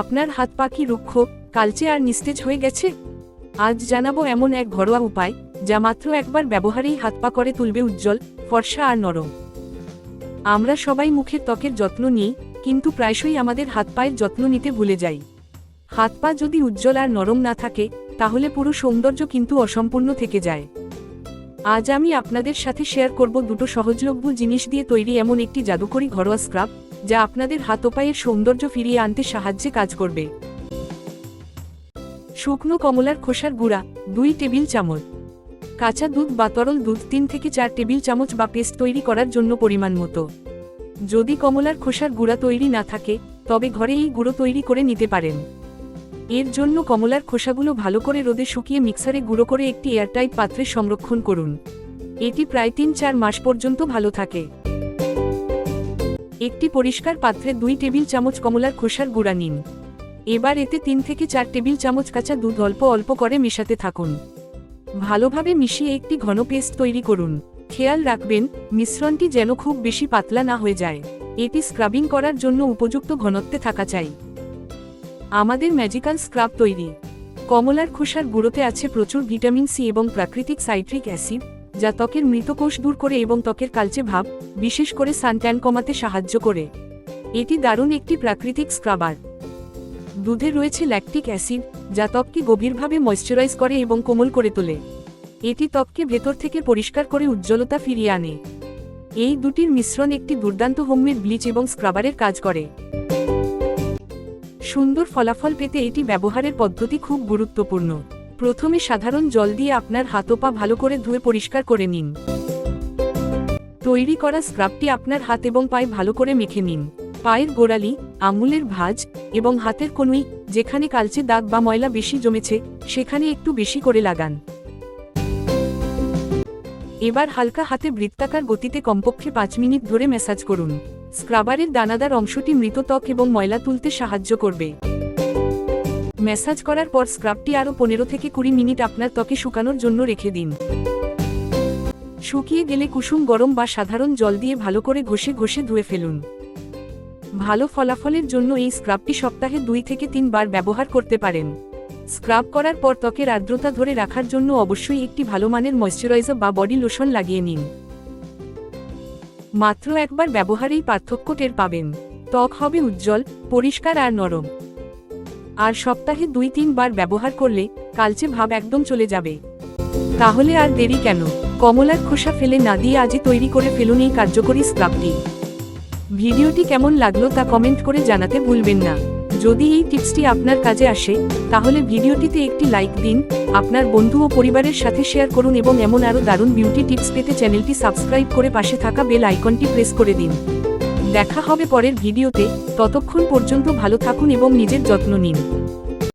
আপনার হাত পা কি রুক্ষ, কালচে আর নিস্তেজ হয়ে গেছে? আজ জানাব এমন এক ঘরোয়া উপায়, যা মাত্র একবার ব্যবহারেই হাত পা করে তুলবে উজ্জ্বল, ফর্সা আর নরম। আমরা সবাই মুখের ত্বকের যত্ন নিই, কিন্তু প্রায়শই আমাদের হাত পায়ের যত্ন নিতে ভুলে যাই। হাত পা যদি উজ্জ্বল আর নরম না থাকে, তাহলে পুরো সৌন্দর্য কিন্তু অসম্পূর্ণ থেকে যায়। আজ আমি আপনাদের সাথে শেয়ার করব দুটো সহজলভ্য জিনিস দিয়ে তৈরি এমন একটি জাদুকরি ঘরোয়া স্ক্রাব যা আপনাদের হাত পায়ের সৌন্দর্য ফিরিয়ে আনতে সাহায্যে কাজ করবে। শুকনো কমলার খোসার গুঁড়া, দুই টেবিল চামচ। কাঁচা দুধ বা তরল দুধ, তিন থেকে চার টেবিল চামচ বা পেস্ট তৈরি করার জন্য পরিমাণ মতো। যদি কমলার খোসার গুঁড়া তৈরি না থাকে, তবে ঘরে এই গুঁড়ো তৈরি করে নিতে পারেন। এর জন্য কমলার খোসাগুলো ভালো করে রোদে শুকিয়ে মিক্সারে গুঁড়ো করে একটি এয়ারটাইট পাত্রে সংরক্ষণ করুন। এটি প্রায় তিন চার মাস পর্যন্ত ভালো থাকে। একটি পরিষ্কার পাত্রে দুই টেবিল চামচ কমলার খোসার গুঁড়া নিন। এবার এতে তিন থেকে চার টেবিল চামচ কাঁচা দুধ অল্প অল্প করে মেশাতে থাকুন। ভালোভাবে মিশিয়ে একটি ঘন পেস্ট তৈরি করুন। খেয়াল রাখবেন, মিশ্রণটি যেন খুব বেশি পাতলা না হয়ে যায়। এটি স্ক্রাবিং করার জন্য উপযুক্ত ঘনত্বে থাকা চাই। আমাদের ম্যাজিক্যাল স্ক্রাব তৈরি। কমলার খোসার গুঁড়োতে আছে প্রচুর ভিটামিন সি এবং প্রাকৃতিক সাইট্রিক অ্যাসিড। যা ত্বকের মৃতকোষ দূর করে এবং ত্বকের কালচে ভাব, বিশেষ করে সানট্যান কমাতে সাহায্য করে। এটি দারুণ একটি প্রাকৃতিক স্ক্রাবার। দুধে রয়েছে ল্যাকটিক অ্যাসিড যা ত্বককে গভীরভাবে ময়শ্চারাইজ করে এবং কোমল করে তোলে। এটি ত্বককে ভেতর থেকে পরিষ্কার করে উজ্জ্বলতা ফিরিয়ে আনে। এই দুটির মিশ্রণ একটি দুর্দান্ত হোমমেড ব্লিচ এবং স্ক্রাবারের কাজ করে। সুন্দর ফলাফল পেতে এটি ব্যবহারের পদ্ধতি খুব গুরুত্বপূর্ণ। প্রথমে সাধারণ জল দিয়ে আপনার হাত ও পা ভালো করে ধুয়ে পরিষ্কার করে নিন। তৈরি করা স্ক্রাবটি আপনার হাত এবং পায়ে ভালো করে মেখে নিন। পায়ের গোড়ালি আঙুলের ভাঁজ এবং হাতের কনুই, যেখানে কালচে দাগ বা ময়লা বেশি জমেছে, সেখানে একটু বেশি করে লাগান। এবার হালকা হাতে বৃত্তাকার গতিতে কমপক্ষে পাঁচ মিনিট ধরে ম্যাসাজ করুন। স্ক্রাবারের দানাদার অংশটি মৃত ত্বক এবং ময়লা তুলতে সাহায্য করবে। ম্যাসাজ করার পর স্ক্রাবটি আরও পনেরো থেকে কুড়ি মিনিট আপনার ত্বকে শুকানোর জন্য রেখে দিন। শুকিয়ে গেলে কুসুম গরম বা সাধারণ জল দিয়ে ভালো করে ঘষে ঘষে ধুয়ে ফেলুন। ভালো ফলাফলের জন্য এই স্ক্রাবটি সপ্তাহে দুই থেকে তিনবার ব্যবহার করতে পারেন। স্ক্রাব করার পর ত্বকের আর্দ্রতা ধরে রাখার জন্য অবশ্যই একটি ভালো মানের ময়শ্চারাইজার বা বডি লোশন লাগিয়ে নিন। মাত্র একবার ব্যবহারেই পার্থক্য টের পাবেন। ত্বক হবে উজ্জ্বল, পরিষ্কার আর নরম। আর সপ্তাহে দুই, তিনবার ব্যবহার করলে কালচে ভাব একদম চলে যাবে। তাহলে আর দেরি কেন? কমলার খোসা ফেলে না দিয়ে আজই তৈরি করে ফেলুন এই কার্যকরী স্ক্রাবটি। ভিডিওটি কেমন লাগল তা কমেন্ট করে জানাতে ভুলবেন না। যদি এই টিপসটি আপনার কাজে আসে, তাহলে ভিডিওটিতে একটি লাইক দিন, আপনার বন্ধু ও পরিবারের সাথে শেয়ার করুন এবং এমন আরও দারুণ বিউটি টিপস পেতে চ্যানেলটি সাবস্ক্রাইব করে পাশে থাকা বেল আইকনটি প্রেস করে দিন। দেখা হবে পরের ভিডিওতে ততক্ষণ পর্যন্ত ভালো থাকুন এবং নিজের যত্ন নিন।